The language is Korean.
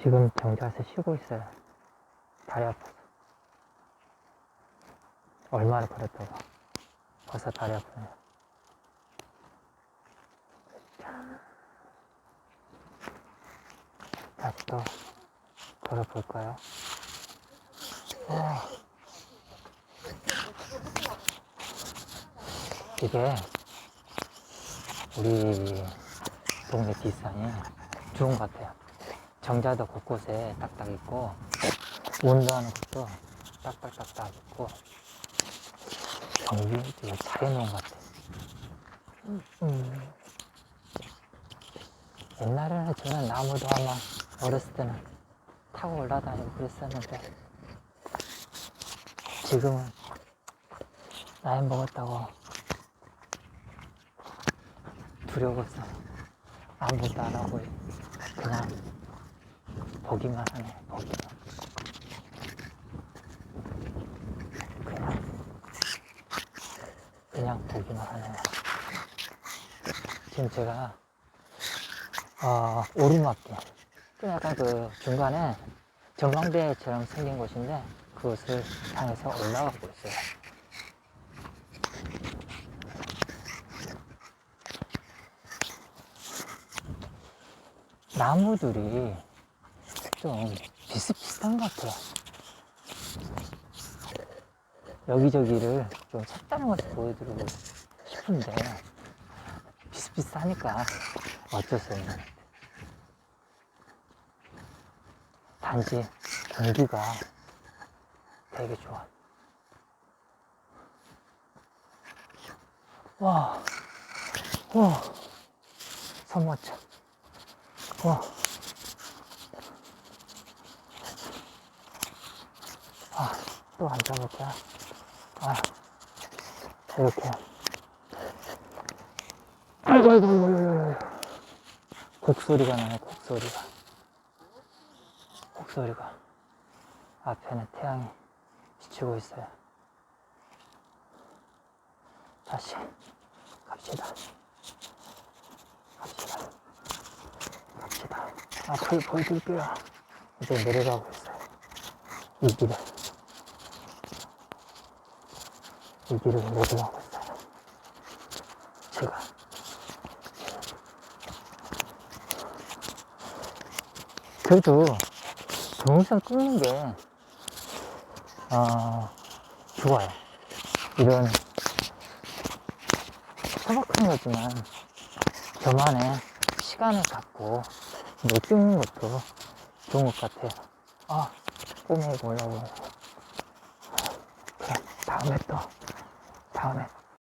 지금 정자에서 쉬고 있어요. 다리 아파서. 얼마나 걸었다고. 벌써 다리 아프네요. 다시 또 걸어볼까요? 와. 이게 우리 동네 뒷산이 좋은 것 같아요. 정자도 곳곳에 딱딱 있고 운동하는 것도 딱딱딱딱 있고 경비 되게 잘해놓은 것 같아요. 음. 옛날에는 저는 나무도 아마 어렸을 때는 타고 올라다니고 그랬었는데 지금은 나이 먹었다고 두려워서 아무것도 안 하고 그냥 보기만 하네 보기만. 그냥 그냥 보기만 하네. 지금 제가 어, 오르막길. 좀 약간 그 중간에 전망대처럼 생긴 곳인데 그곳을 향해서 올라가고 있어요. 나무들이 좀 비슷비슷한 것 같아요. 여기저기를 좀 것을 보여드리고 싶은데 비슷비슷하니까 어쩔 수 없는. 단지 공기가 되게 좋아. 와, 와, 손맛차. 와. 또 앉아볼까? 아, 이렇게. 아이고, 아이고, 아이고, 아이고. 곡소리가 나네, 곡소리가. 곡소리가. 앞에는 태양이 비치고 있어요. 다시 갑시다. 갑시다. 갑시다. 앞을 보여드릴게요. 이제 내려가고 있어요. 이 길을. 이 길을 내려가고 있어요. 제가. 그래도 동영상 찍는 게, 어, 좋아요. 이런 소박한 거지만, 저만의 시간을 갖고 못 찍는 것도 좋은 것 같아요. 아, 꼬매고 올라오고. 그래, 다음에 또, 다음에